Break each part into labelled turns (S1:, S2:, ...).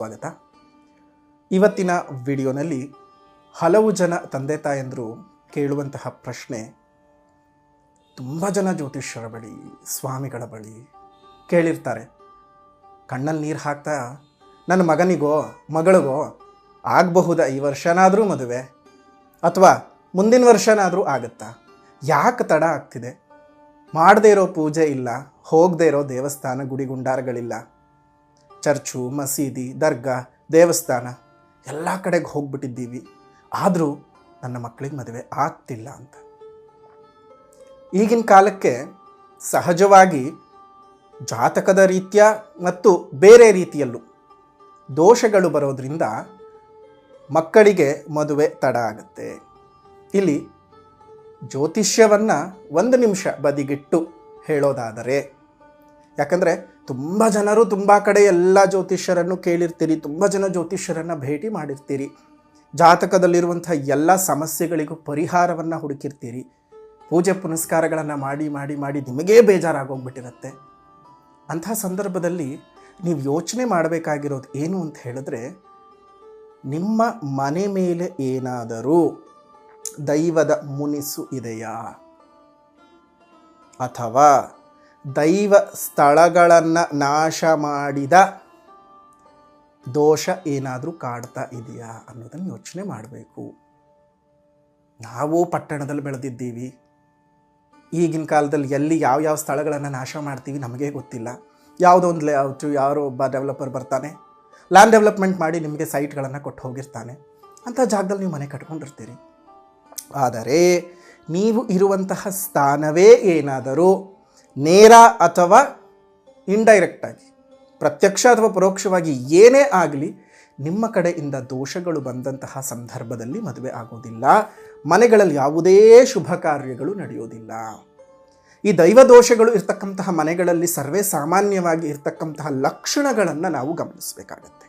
S1: ಸ್ವಾಗತ. ಇವತ್ತಿನ ವಿಡಿಯೋನಲ್ಲಿ ಹಲವು ಜನ ತಂದೆ ತಾಯಂದರು ಕೇಳುವಂತಹ ಪ್ರಶ್ನೆ, ತುಂಬ ಜನ ಜ್ಯೋತಿಷ್ಯರ ಬಳಿ, ಸ್ವಾಮಿಗಳ ಬಳಿ ಕೇಳಿರ್ತಾರೆ. ಕಣ್ಣಲ್ಲಿ ನೀರು ಹಾಕ್ತಾ, ನನ್ನ ಮಗನಿಗೋ, ಮಗಳಿಗೋ, ಆಗಬಹುದಾ ಈ ವರ್ಷನಾದರೂ ಮದುವೆ? ಅಥವಾ ಮುಂದಿನ ವರ್ಷನಾದರೂ ಆಗುತ್ತಾ? ಯಾಕೆ ತಡ ಆಗ್ತಿದೆ? ಮಾಡದೇ ಇರೋ ಪೂಜೆ ಇಲ್ಲ, ಹೋಗದೇ ಇರೋ ದೇವಸ್ಥಾನ ಗುಡಿ ಗುಂಡಾರಗಳಿಲ್ಲ ಚರ್ಚು, ಮಸೀದಿ, ದರ್ಗಾ, ದೇವಸ್ಥಾನ ಎಲ್ಲ ಕಡೆಗೆ ಹೋಗ್ಬಿಟ್ಟಿದ್ದೀವಿ. ಆದರೂ ನನ್ನ ಮಕ್ಕಳಿಗೆ ಮದುವೆ ಆಗ್ತಿಲ್ಲ ಅಂತ. ಈಗಿನ ಕಾಲಕ್ಕೆ ಸಹಜವಾಗಿ ಜಾತಕದ ರೀತಿಯ ಮತ್ತು ಬೇರೆ ರೀತಿಯಲ್ಲೂ ದೋಷಗಳು ಬರೋದರಿಂದ ಮಕ್ಕಳಿಗೆ ಮದುವೆ ತಡ ಆಗುತ್ತೆ. ಇಲ್ಲಿ ಜ್ಯೋತಿಷ್ಯವನ್ನು ಒಂದು ನಿಮಿಷ ಬದಿಗಿಟ್ಟು ಹೇಳೋದಾದರೆ, ಯಾಕಂದರೆ ತುಂಬ ಜನರು ತುಂಬ ಕಡೆ ಎಲ್ಲ ಜ್ಯೋತಿಷ್ಯರನ್ನು ಕೇಳಿರ್ತೀರಿ, ತುಂಬ ಜನ ಜ್ಯೋತಿಷ್ಯರನ್ನು ಭೇಟಿ ಮಾಡಿರ್ತೀರಿ. ಜಾತಕದಲ್ಲಿರುವಂಥ ಎಲ್ಲ ಸಮಸ್ಯೆಗಳಿಗೂ ಪರಿಹಾರವನ್ನು ಹುಡುಕಿರ್ತೀರಿ. ಪೂಜೆ ಪುನಸ್ಕಾರಗಳನ್ನು ಮಾಡಿ ಮಾಡಿ ಮಾಡಿ ನಿಮಗೇ ಬೇಜಾರಾಗೋಗ್ಬಿಟ್ಟಿರುತ್ತೆ. ಅಂಥ ಸಂದರ್ಭದಲ್ಲಿ ನೀವು ಯೋಚನೆ ಮಾಡಬೇಕಾಗಿರೋದು ಏನು ಅಂತ ಹೇಳಿದ್ರೆ, ನಿಮ್ಮ ಮನೆ ಮೇಲೆ ಏನಾದರೂ ದೈವದ ಮುನಿಸು ಇದೆಯಾ? ಅಥವಾ ದೈವ ಸ್ಥಳಗಳನ್ನು ನಾಶ ಮಾಡಿದ ದೋಷ ಏನಾದರೂ ಕಾಡ್ತಾ ಇದೆಯಾ ಅನ್ನೋದನ್ನು ಯೋಚನೆ ಮಾಡಬೇಕು. ನಾವು ಪಟ್ಟಣದಲ್ಲಿ ಬೆಳೆದಿದ್ದೀವಿ. ಈಗಿನ ಕಾಲದಲ್ಲಿ ಎಲ್ಲಿ ಯಾವ ಯಾವ ಸ್ಥಳಗಳನ್ನು ನಾಶ ಮಾಡ್ತೀವಿ ನಮಗೆ ಗೊತ್ತಿಲ್ಲ. ಯಾವುದೋ ಒಂದು ಲೇಔಟು ಯಾರೋ ಒಬ್ಬ ಡೆವಲಪರ್ ಬರ್ತಾನೆ. ಲ್ಯಾಂಡ್ ಡೆವಲಪ್ಮೆಂಟ್ ಮಾಡಿ ನಿಮಗೆ ಸೈಟ್ಗಳನ್ನು ಕೊಟ್ಟು ಹೋಗಿರ್ತಾನೆ. ಅಂಥ ಜಾಗದಲ್ಲಿ ನೀವು ಮನೆ ಕಟ್ಕೊಂಡಿರ್ತೀರಿ. ಆದರೆ, ನೀವು ಇರುವಂತಹ ಸ್ಥಾನವೇ ಏನಾದರೂ ನೇರ ಅಥವಾ ಇಂಡೈರೆಕ್ಟಾಗಿ ಪ್ರತ್ಯಕ್ಷ ಅಥವಾ ಪರೋಕ್ಷವಾಗಿ ಏನೇ ಆಗಲಿ ನಿಮ್ಮ ಕಡೆಯಿಂದ ದೋಷಗಳು ಬಂದಂತಹ ಸಂದರ್ಭದಲ್ಲಿ ಮದುವೆ ಆಗೋದಿಲ್ಲ. ಮನೆಗಳಲ್ಲಿ ಯಾವುದೇ ಶುಭ ಕಾರ್ಯಗಳು ನಡೆಯೋದಿಲ್ಲ. ಈ ದೈವ ದೋಷಗಳು ಇರ್ತಕ್ಕಂತಹ ಮನೆಗಳಲ್ಲಿ ಸರ್ವೇ ಸಾಮಾನ್ಯವಾಗಿ ಇರ್ತಕ್ಕಂತಹ ಲಕ್ಷಣಗಳನ್ನು ನಾವು ಗಮನಿಸಬೇಕಾಗತ್ತೆ.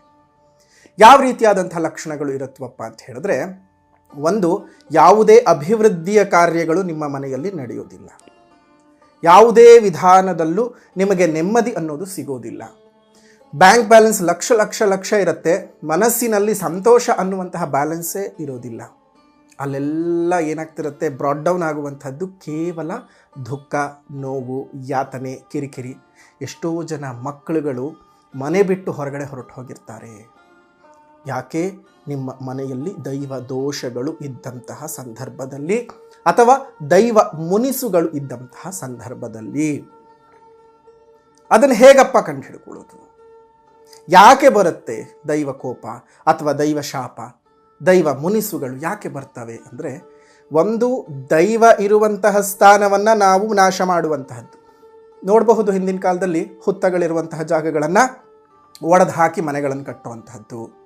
S1: ಯಾವ ರೀತಿಯಾದಂತಹ ಲಕ್ಷಣಗಳು ಇರುತ್ತವಪ್ಪ ಅಂತ ಹೇಳಿದ್ರೆ, ಒಂದು, ಯಾವುದೇ ಅಭಿವೃದ್ಧಿಯ ಕಾರ್ಯಗಳು ನಿಮ್ಮ ಮನೆಯಲ್ಲಿ ನಡೆಯೋದಿಲ್ಲ. ಯಾವುದೇ ವಿಧಾನದಲ್ಲೂ ನಿಮಗೆ ನೆಮ್ಮದಿ ಅನ್ನೋದು ಸಿಗೋದಿಲ್ಲ. ಬ್ಯಾಂಕ್ ಬ್ಯಾಲೆನ್ಸ್ ಲಕ್ಷ ಲಕ್ಷ ಲಕ್ಷ ಇರುತ್ತೆ. ಮನಸ್ಸಿನಲ್ಲಿ ಸಂತೋಷ ಅನ್ನುವಂತಹ ಬ್ಯಾಲೆನ್ಸೇ ಇರೋದಿಲ್ಲ. ಅಲ್ಲೆಲ್ಲ ಏನಾಗ್ತಿರುತ್ತೆ? ಬ್ರಾಡ್ ಡೌನ್ ಆಗುವಂಥದ್ದು ಕೇವಲ ದುಃಖ, ನೋವು, ಯಾತನೆ, ಕಿರಿಕಿರಿ. ಎಷ್ಟೋ ಜನ ಮಕ್ಕಳುಗಳು ಮನೆ ಬಿಟ್ಟು ಹೊರಗಡೆ ಹೊರಟು ಹೋಗಿರ್ತಾರೆ ಯಾಕೆ? ನಿಮ್ಮ ಮನೆಯಲ್ಲಿ ದೈವ ದೋಷಗಳು ಇದ್ದಂತಹ ಸಂದರ್ಭದಲ್ಲಿ ಅಥವಾ ದೈವ ಮುನಿಸುಗಳು ಇದ್ದಂತಹ ಸಂದರ್ಭದಲ್ಲಿ? ಅದನ್ನು ಹೇಗಪ್ಪ ಕಂಡುಹಿಡ್ಕೊಳ್ಳೋದು ಯಾಕೆ ಬರುತ್ತೆ ದೈವ ಕೋಪ ಅಥವಾ ದೈವ ಶಾಪ? ದೈವ ಮುನಿಸುಗಳು ಯಾಕೆ ಬರ್ತವೆ ಅಂದರೆ ಒಂದು ದೈವ ಇರುವಂತಹ ಸ್ಥಾನವನ್ನು ನಾವು ನಾಶ ಮಾಡುವಂತಹದ್ದು. ನೋಡಬಹುದು ಹಿಂದಿನ ಕಾಲದಲ್ಲಿ ಹುತ್ತಗಳಿರುವಂತಹ ಜಾಗಗಳನ್ನು ಒಡೆದು ಹಾಕಿ ಮನೆಗಳನ್ನು ಕಟ್ಟುವಂತಹದ್ದು.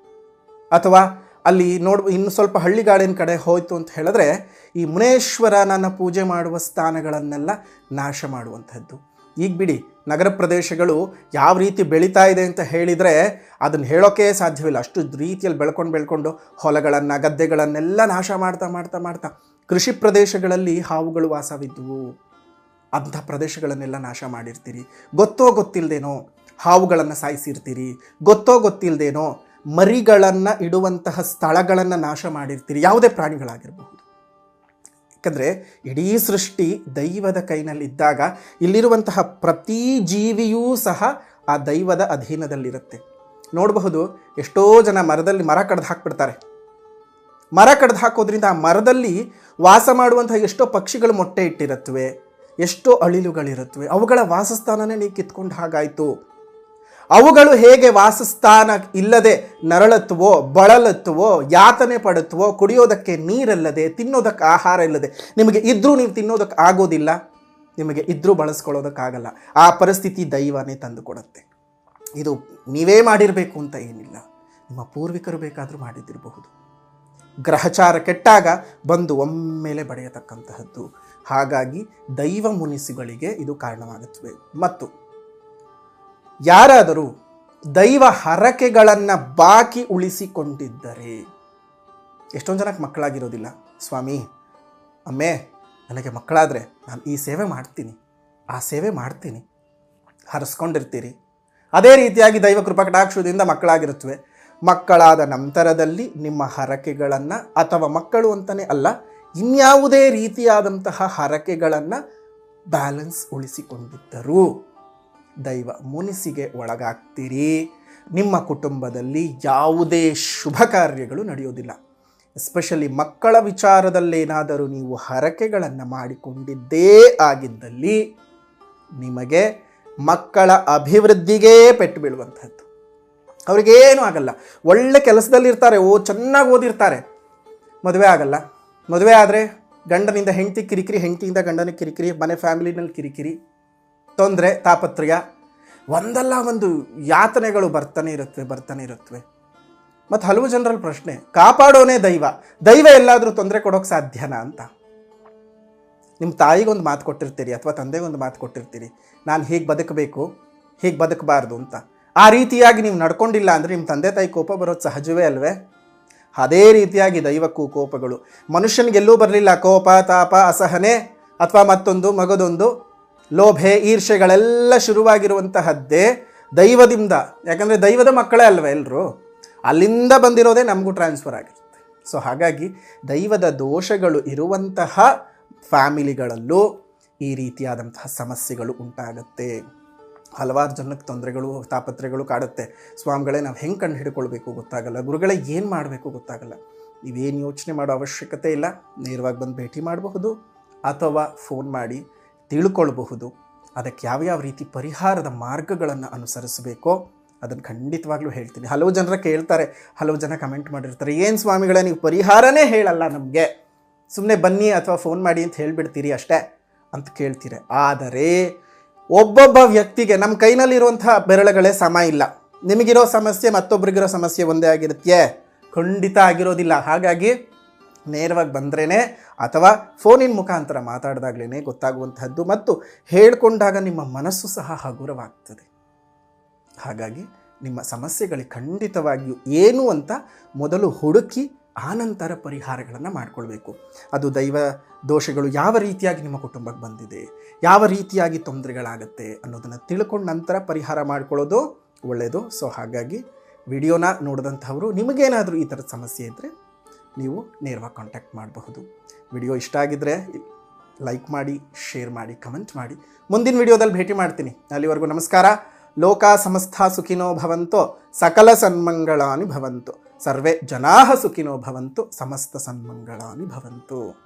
S1: ಅಥವಾ ಅಲ್ಲಿ ನೋಡ್ ಇನ್ನು ಸ್ವಲ್ಪ ಹಳ್ಳಿಗಾಡಿನ ಕಡೆ ಹೋಯಿತು ಅಂತ ಹೇಳಿದ್ರೆ, ಈ ಮುನೇಶ್ವರನನ್ನು ಪೂಜೆ ಮಾಡುವ ಸ್ಥಾನಗಳನ್ನೆಲ್ಲ ನಾಶ ಮಾಡುವಂಥದ್ದು. ಈಗ ಬಿಡಿ, ನಗರ ಪ್ರದೇಶಗಳು ಯಾವ ರೀತಿ ಬೆಳೀತಾ ಇದೆ ಅಂತ ಹೇಳಿದರೆ, ಅದನ್ನು ಹೇಳೋಕೆ ಸಾಧ್ಯವಿಲ್ಲ. ಅಷ್ಟು ರೀತಿಯಲ್ಲಿ ಬೆಳ್ಕೊಂಡು ಬೆಳ್ಕೊಂಡು ಹೊಲಗಳನ್ನು, ಗದ್ದೆಗಳನ್ನೆಲ್ಲ ನಾಶ ಮಾಡ್ತಾ ಮಾಡ್ತಾ ಮಾಡ್ತಾ ಕೃಷಿ ಪ್ರದೇಶಗಳಲ್ಲಿ ಹಾವುಗಳು ವಾಸವಿದ್ವು. ಅಂಥ ಪ್ರದೇಶಗಳನ್ನೆಲ್ಲ ನಾಶ ಮಾಡಿರ್ತೀರಿ. ಗೊತ್ತೋ ಗೊತ್ತಿಲ್ಲದೇನೋ ಹಾವುಗಳನ್ನು ಸಾಯಿಸಿರ್ತೀರಿ. ಗೊತ್ತೋ ಗೊತ್ತಿಲ್ಲದೇನೋ ಮರಿಗಳನ್ನು ಇಡುವಂತಹ ಸ್ಥಳಗಳನ್ನು ನಾಶ ಮಾಡಿರ್ತೀರಿ. ಯಾವುದೇ ಪ್ರಾಣಿಗಳಾಗಿರಬಹುದು. ಯಾಕಂದರೆ ಇಡೀ ಸೃಷ್ಟಿ ದೈವದ ಕೈನಲ್ಲಿದ್ದಾಗ ಇಲ್ಲಿರುವಂತಹ ಪ್ರತಿ ಜೀವಿಯೂ ಸಹ ಆ ದೈವದ ಅಧೀನದಲ್ಲಿರುತ್ತೆ. ನೋಡಬಹುದು, ಎಷ್ಟೋ ಜನ ಮರದಲ್ಲಿ ಮರ ಕಡ್ದು ಹಾಕ್ಬಿಡ್ತಾರೆ. ಮರ ಕಡ್ದು ಹಾಕೋದ್ರಿಂದ ಆ ಮರದಲ್ಲಿ ವಾಸ ಮಾಡುವಂತಹ ಎಷ್ಟೋ ಪಕ್ಷಿಗಳು ಮೊಟ್ಟೆ ಇಟ್ಟಿರುತ್ತವೆ, ಎಷ್ಟೋ ಅಳಿಲುಗಳಿರುತ್ತವೆ. ಅವುಗಳ ವಾಸಸ್ಥಾನನೇ ನೀವು ಕಿತ್ಕೊಂಡು ಹಾಗಾಯಿತು. ಅವುಗಳು ಹೇಗೆ ವಾಸಸ್ಥಾನ ಇಲ್ಲದೆ ನರಳತ್ತುವೋ, ಬಳಲತ್ತುವೋ, ಯಾತನೆ ಪಡುತ್ತವೋ, ಕುಡಿಯೋದಕ್ಕೆ ನೀರಲ್ಲದೆ, ತಿನ್ನೋದಕ್ಕೆ ಆಹಾರ ಇಲ್ಲದೆ, ನಿಮಗೆ ಇದ್ರೂ ನೀವು ತಿನ್ನೋದಕ್ಕೆ ಆಗೋದಿಲ್ಲ, ನಿಮಗೆ ಇದ್ರೂ ಬಳಸ್ಕೊಳ್ಳೋದಕ್ಕಾಗಲ್ಲ. ಆ ಪರಿಸ್ಥಿತಿ ದೈವನೇ ತಂದು ಕೊಡುತ್ತೆ ಇದು ನೀವೇ ಮಾಡಿರಬೇಕು ಅಂತ ಏನಿಲ್ಲ. ನಿಮ್ಮ ಪೂರ್ವಿಕರು ಬೇಕಾದರೂ ಮಾಡಿದ್ದಿರಬಹುದು. ಗ್ರಹಚಾರ ಕೆಟ್ಟಾಗ ಬಂದು ಒಮ್ಮೆಲೆ ಬಡೆಯತಕ್ಕಂತಹದ್ದು ಹಾಗಾಗಿ ದೈವ ಮುನಿಸುಗಳಿಗೆ ಇದು ಕಾರಣವಾಗುತ್ತದೆ ಮತ್ತು ಯಾರಾದರೂ ದೈವ ಹರಕೆಗಳನ್ನು ಬಾಕಿ ಉಳಿಸಿಕೊಂಡಿದ್ದರೆ ಎಷ್ಟೊಂದು ಜನಕ್ಕೆ ಮಕ್ಕಳಾಗಿರೋದಿಲ್ಲ. ಸ್ವಾಮಿ, ಅಮ್ಮೆ, ನನಗೆ ಮಕ್ಕಳಾದರೆ ನಾನು ಈ ಸೇವೆ ಮಾಡ್ತೀನಿ, ಆ ಸೇವೆ ಮಾಡ್ತೀನಿ. ಹರಿಸ್ಕೊಂಡಿರ್ತೀರಿ. ಅದೇ ರೀತಿಯಾಗಿ ದೈವ ಕೃಪಕಟಾಕ್ಷದಿಂದ ಮಕ್ಕಳಾಗಿರುತ್ತವೆ. ಮಕ್ಕಳಾದ ನಂತರದಲ್ಲಿ ನಿಮ್ಮ ಹರಕೆಗಳನ್ನು ಅಥವಾ ಮಕ್ಕಳು ಅಂತಲೇ ಅಲ್ಲ, ಇನ್ಯಾವುದೇ ರೀತಿಯಾದಂತಹ ಹರಕೆಗಳನ್ನು ಬ್ಯಾಲೆನ್ಸ್ ಉಳಿಸಿಕೊಂಡಿದ್ದರೂ ದೈವ ಮುನಿಸಿಗೆ ಒಳಗಾಗ್ತೀರಿ. ನಿಮ್ಮ ಕುಟುಂಬದಲ್ಲಿ ಯಾವುದೇ ಶುಭ ಕಾರ್ಯಗಳು ನಡೆಯೋದಿಲ್ಲ. ಎಸ್ಪೆಷಲಿ ಮಕ್ಕಳ ವಿಚಾರದಲ್ಲೇನಾದರೂ ನೀವು ಹರಕೆಗಳನ್ನು ಮಾಡಿಕೊಂಡಿದ್ದೇ ಆಗಿದ್ದಲ್ಲಿ ನಿಮಗೆ ಮಕ್ಕಳ ಅಭಿವೃದ್ಧಿಗೇ ಪೆಟ್ಟು ಬೀಳುವಂಥದ್ದು ಅವ್ರಿಗೇನು ಆಗಲ್ಲ. ಒಳ್ಳೆ ಕೆಲಸದಲ್ಲಿರ್ತಾರೆ, ಓ ಚೆನ್ನಾಗಿ ಓದಿರ್ತಾರೆ. ಮದುವೆ ಆಗಲ್ಲ. ಮದುವೆ ಆದರೆ ಗಂಡನಿಂದ ಹೆಂಡತಿ ಕಿರಿಕಿರಿ, ಹೆಂಡತಿಯಿಂದ ಗಂಡನ ಕಿರಿಕಿರಿ, ಮನೆ ಫ್ಯಾಮಿಲಿನಲ್ಲಿ ಕಿರಿಕಿರಿ. ತೊಂದರೆ, ತಾಪತ್ರಯ, ಒಂದಲ್ಲ ಒಂದು ಯಾತನೆಗಳು ಬರ್ತಾನೆ ಇರುತ್ತವೆ ಬರ್ತಾನೆ ಇರುತ್ತವೆ. ಮತ್ತು ಹಲವು ಜನರಲ್ಲಿ ಪ್ರಶ್ನೆ, ಕಾಪಾಡೋನೇ ದೈವ ದೈವ ಎಲ್ಲಾದರೂ ತೊಂದರೆ ಕೊಡೋಕೆ ಸಾಧ್ಯನಾ ಅಂತ. ನಿಮ್ಮ ತಾಯಿಗೊಂದು ಮಾತು ಕೊಟ್ಟಿರ್ತೀರಿ, ಅಥವಾ ತಂದೆಗೊಂದು ಮಾತು ಕೊಟ್ಟಿರ್ತೀರಿ, ನಾನು ಹೀಗೆ ಬದುಕಬೇಕು, ಹೀಗೆ ಬದುಕಬಾರ್ದು ಅಂತ. ಆ ರೀತಿಯಾಗಿ ನೀವು ನಡ್ಕೊಂಡಿಲ್ಲ ಅಂದರೆ ನಿಮ್ಮ ತಂದೆ ತಾಯಿ ಕೋಪ ಬರೋದು ಸಹಜವೇ ಅಲ್ವೇ? ಅದೇ ರೀತಿಯಾಗಿ ದೈವಕ್ಕೂ ಕೋಪಗಳು. ಮನುಷ್ಯನಿಗೆಲ್ಲೂ ಬರಲಿಲ್ಲ, ಕೋಪ, ತಾಪ, ಅಸಹನೆ, ಅಥವಾ ಮತ್ತೊಂದು, ಮಗದೊಂದು ಲೋಭೆ ಈರ್ಷೆಗಳೆಲ್ಲ ಶುರುವಾಗಿರುವಂತಹದ್ದೇ ದೈವದಿಂದ. ಯಾಕಂದರೆ ದೈವದ ಮಕ್ಕಳೇ ಅಲ್ವ ಎಲ್ಲರೂ ಅಲ್ಲಿಂದ ಬಂದಿರೋದೇ ನಮಗೂ ಟ್ರಾನ್ಸ್ಫರ್ ಆಗಿರುತ್ತೆ. ಸೊ ಹಾಗಾಗಿ ದೈವದ ದೋಷಗಳು ಇರುವಂತಹ ಫ್ಯಾಮಿಲಿಗಳಲ್ಲೂ ಈ ರೀತಿಯಾದಂತಹ ಸಮಸ್ಯೆಗಳು ಉಂಟಾಗತ್ತೆ. ಹಲವಾರು ಜನಕ್ಕೆ ತೊಂದರೆಗಳು ತಾಪತ್ರೆಗಳು ಕಾಡುತ್ತೆ. ಸ್ವಾಮಿಗಳೇ, ನಾವು ಹೆಂಗೆ ಕಂಡು ಹಿಡ್ಕೊಳ್ಬೇಕು ಗೊತ್ತಾಗಲ್ಲ. ಗುರುಗಳೇ, ಏನು ಮಾಡಬೇಕು ಗೊತ್ತಾಗಲ್ಲ. ನೀವೇನು ಯೋಚನೆ ಮಾಡೋ ಅವಶ್ಯಕತೆ ಇಲ್ಲ. ನೇರವಾಗಿ ಬಂದು ಭೇಟಿ ಮಾಡಬಹುದು. ಅಥವಾ ಫೋನ್ ಮಾಡಿ ತಿಳ್ಕೊಳ್ಬಹುದು. ಅದಕ್ಕೆ ಯಾವ್ಯಾವ ರೀತಿ ಪರಿಹಾರದ ಮಾರ್ಗಗಳನ್ನು ಅನುಸರಿಸಬೇಕೋ ಅದನ್ನು ಖಂಡಿತವಾಗ್ಲೂ ಹೇಳ್ತೀನಿ. ಹಲವು ಜನರ ಕೇಳ್ತಾರೆ, ಹಲವು ಜನ ಕಮೆಂಟ್ ಮಾಡಿರ್ತಾರೆ, ಏನು ಸ್ವಾಮಿಗಳೇ, ನೀವು ಪರಿಹಾರನೇ ಹೇಳಲ್ಲ ನಮಗೆ. ಸುಮ್ಮನೆ ಬನ್ನಿ ಅಥವಾ ಫೋನ್ ಮಾಡಿ ಅಂತ ಹೇಳಿಬಿಡ್ತೀರಿ ಅಷ್ಟೇ ಅಂತ ಕೇಳ್ತೀರಿ. ಆದರೆ ಒಬ್ಬೊಬ್ಬ ವ್ಯಕ್ತಿಗೆ ನಮ್ಮ ಕೈನಲ್ಲಿರುವಂಥ ಬೆರಳುಗಳೇ ಸಮ ಇಲ್ಲ. ನಿಮಗಿರೋ ಸಮಸ್ಯೆ ಮತ್ತೊಬ್ಬರಿಗಿರೋ ಸಮಸ್ಯೆ ಒಂದೇ ಆಗಿರುತ್ತೆ ಖಂಡಿತ ಆಗಿರೋದಿಲ್ಲ. ಹಾಗಾಗಿ ನೇರವಾಗಿ ಬಂದ್ರೇ ಅಥವಾ ಫೋನಿನ ಮುಖಾಂತರ ಮಾತಾಡಿದಾಗಲೇ ಗೊತ್ತಾಗುವಂತಹದ್ದು ಮತ್ತು ಹೇಳಿಕೊಂಡಾಗ ನಿಮ್ಮ ಮನಸ್ಸು ಸಹ ಹಗುರವಾಗ್ತದೆ. ಹಾಗಾಗಿ ನಿಮ್ಮ ಸಮಸ್ಯೆಗಳಿಗೆ ಖಂಡಿತವಾಗಿಯೂ ಏನು ಅಂತ ಮೊದಲು ಹುಡುಕಿ ಆನಂತರ ಪರಿಹಾರಗಳನ್ನು ಮಾಡಿಕೊಳ್ಬೇಕು. ಅದು ದೈವ ದೋಷಗಳು ಯಾವ ರೀತಿಯಾಗಿ ನಿಮ್ಮ ಕುಟುಂಬಕ್ಕೆ ಬಂದಿದೆ, ಯಾವ ರೀತಿಯಾಗಿ ತೊಂದರೆಗಳಾಗತ್ತೆ ಅನ್ನೋದನ್ನು ತಿಳ್ಕೊಂಡು ನಂತರ ಪರಿಹಾರ ಮಾಡಿಕೊಳ್ಳೋದು ಒಳ್ಳೆಯದು ಸೊ ಹಾಗಾಗಿ ವಿಡಿಯೋನ ನೋಡಿದಂಥವರು ನಿಮಗೇನಾದರೂ ಈ ಥರದ ಸಮಸ್ಯೆ ಇದ್ದರೆ ನೀವು ನೇರವಾಗಿ ಕಾಂಟ್ಯಾಕ್ಟ್ ಮಾಡಬಹುದು. ವಿಡಿಯೋ ಇಷ್ಟ ಆಗಿದ್ದರೆ ಲೈಕ್ ಮಾಡಿ ಶೇರ್ ಮಾಡಿ ಕಮೆಂಟ್ ಮಾಡಿ. ಮುಂದಿನ ವಿಡಿಯೋದಲ್ಲಿ ಭೇಟಿ ಮಾಡ್ತೀನಿ. ಅಲ್ಲಿವರೆಗೂ ನಮಸ್ಕಾರ. ಲೋಕ ಸಮಸ್ತ ಸುಖಿನೋ ಭವಂತೋ, ಸಕಲ ಸನ್ಮಂಗಳಾನಿ ಭವಂತು. ಸರ್ವೇ ಜನಾ ಸುಖಿನೋ ಭವಂತು, ಸಮಸ್ತ ಸನ್ಮಂಗಳಾನಿ ಭವಂತು.